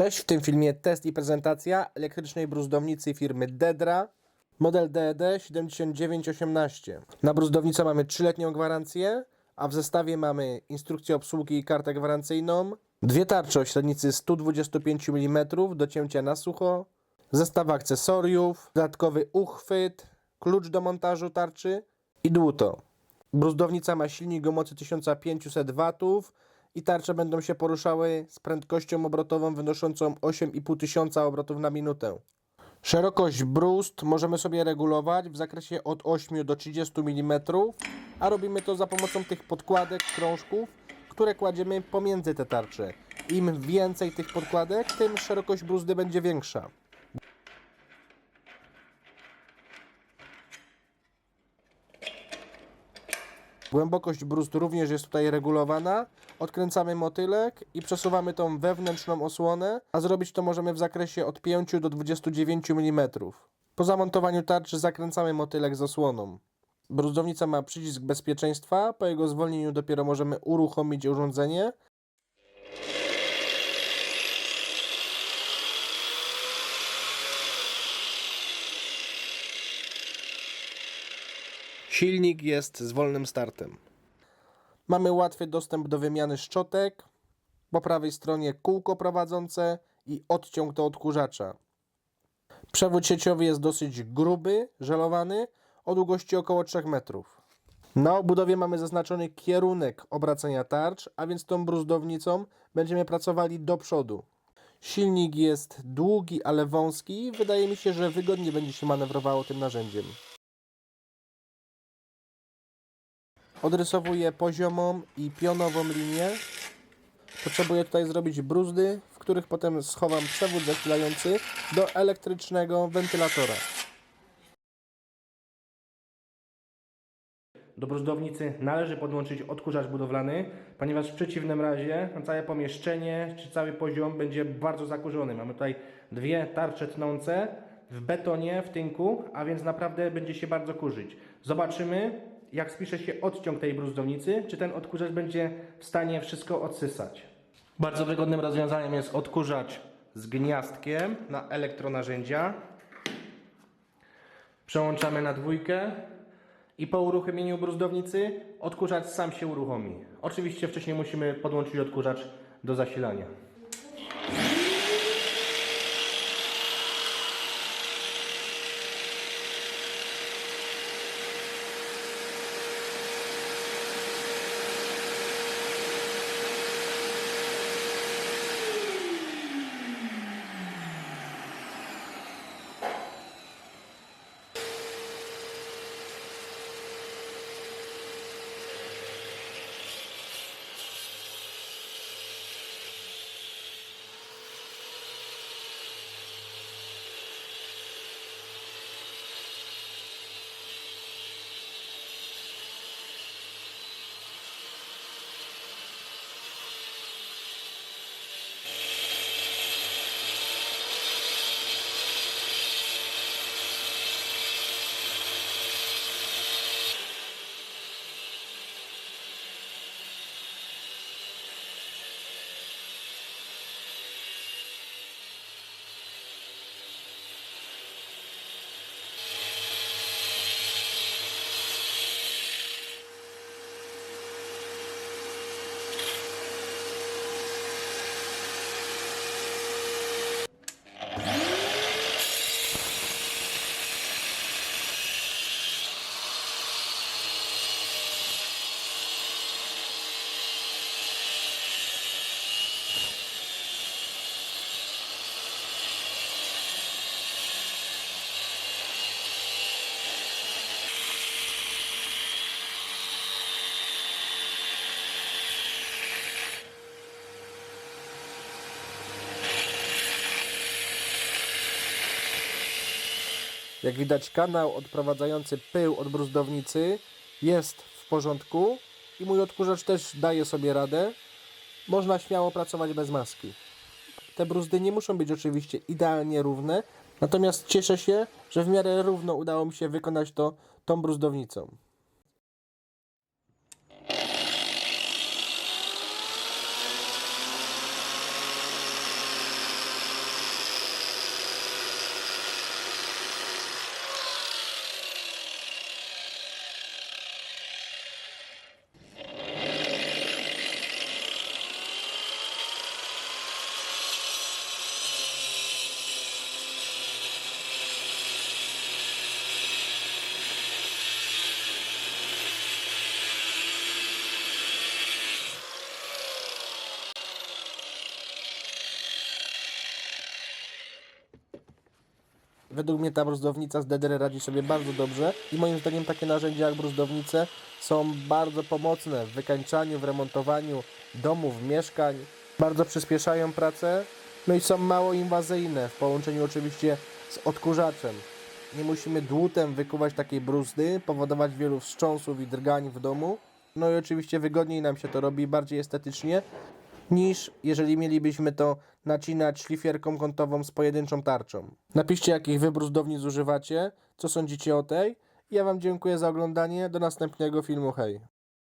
Cześć, w tym filmie test i prezentacja elektrycznej bruzdownicy firmy Dedra, model E DED 7918. Na bruzdownicę mamy 3-letnią gwarancję, a w zestawie mamy instrukcję obsługi i kartę gwarancyjną, dwie tarcze o średnicy 125 mm do cięcia na sucho, zestaw akcesoriów, dodatkowy uchwyt, klucz do montażu tarczy i dłuto. Bruzdownica ma silnik o mocy 1500 W i tarcze będą się poruszały z prędkością obrotową wynoszącą 8,5 tysiąca obrotów na minutę. Szerokość bruzd możemy sobie regulować w zakresie od 8 do 30 mm, a robimy to za pomocą tych podkładek, krążków, które kładziemy pomiędzy te tarcze. Im więcej tych podkładek, tym szerokość bruzdy będzie większa. Głębokość bruzd również jest tutaj regulowana. Odkręcamy motylek i przesuwamy tą wewnętrzną osłonę, a zrobić to możemy w zakresie od 5 do 29 mm. Po zamontowaniu tarczy zakręcamy motylek z osłoną. Bruzdownica ma przycisk bezpieczeństwa, po jego zwolnieniu dopiero możemy uruchomić urządzenie. Silnik jest z wolnym startem. Mamy łatwy dostęp do wymiany szczotek. Po prawej stronie kółko prowadzące i odciąg do odkurzacza. Przewód sieciowy jest dosyć gruby, żelowany, o długości około 3 metrów. Na obudowie mamy zaznaczony kierunek obracania tarcz, a więc tą bruzdownicą będziemy pracowali do przodu. Silnik jest długi, ale wąski. Wydaje mi się, że wygodnie będzie się manewrowało tym narzędziem. Odrysowuję poziomą i pionową linię. Potrzebuję tutaj zrobić bruzdy, w których potem schowam przewód zasilający do elektrycznego wentylatora. Do bruzdownicy należy podłączyć odkurzacz budowlany, ponieważ w przeciwnym razie całe pomieszczenie czy cały poziom będzie bardzo zakurzony. Mamy tutaj dwie tarcze tnące w betonie, w tynku, a więc naprawdę będzie się bardzo kurzyć. Zobaczymy, jak spisze się odciąg tej bruzdownicy, czy ten odkurzacz będzie w stanie wszystko odsysać. Bardzo wygodnym rozwiązaniem jest odkurzacz z gniazdkiem na elektronarzędzia. Przełączamy na dwójkę i po uruchomieniu bruzdownicy odkurzacz sam się uruchomi. Oczywiście wcześniej musimy podłączyć odkurzacz do zasilania. Jak widać, kanał odprowadzający pył od bruzdownicy jest w porządku i mój odkurzacz też daje sobie radę. Można śmiało pracować bez maski. Te bruzdy nie muszą być oczywiście idealnie równe, natomiast cieszę się, że w miarę równo udało mi się wykonać to tą bruzdownicą. Według mnie ta bruzdownica z DDR radzi sobie bardzo dobrze i moim zdaniem takie narzędzia jak bruzdownice są bardzo pomocne w wykańczaniu, w remontowaniu domów, mieszkań. Bardzo przyspieszają pracę, no i są mało inwazyjne w połączeniu oczywiście z odkurzaczem. Nie musimy dłutem wykuwać takiej bruzdy, powodować wielu wstrząsów i drgań w domu. No i oczywiście wygodniej nam się to robi, bardziej estetycznie, niż jeżeli mielibyśmy to nacinać szlifierką kątową z pojedynczą tarczą. Napiszcie, jakich wy bruzdownic używacie, co sądzicie o tej. Ja Wam dziękuję za oglądanie, do następnego filmu, hej!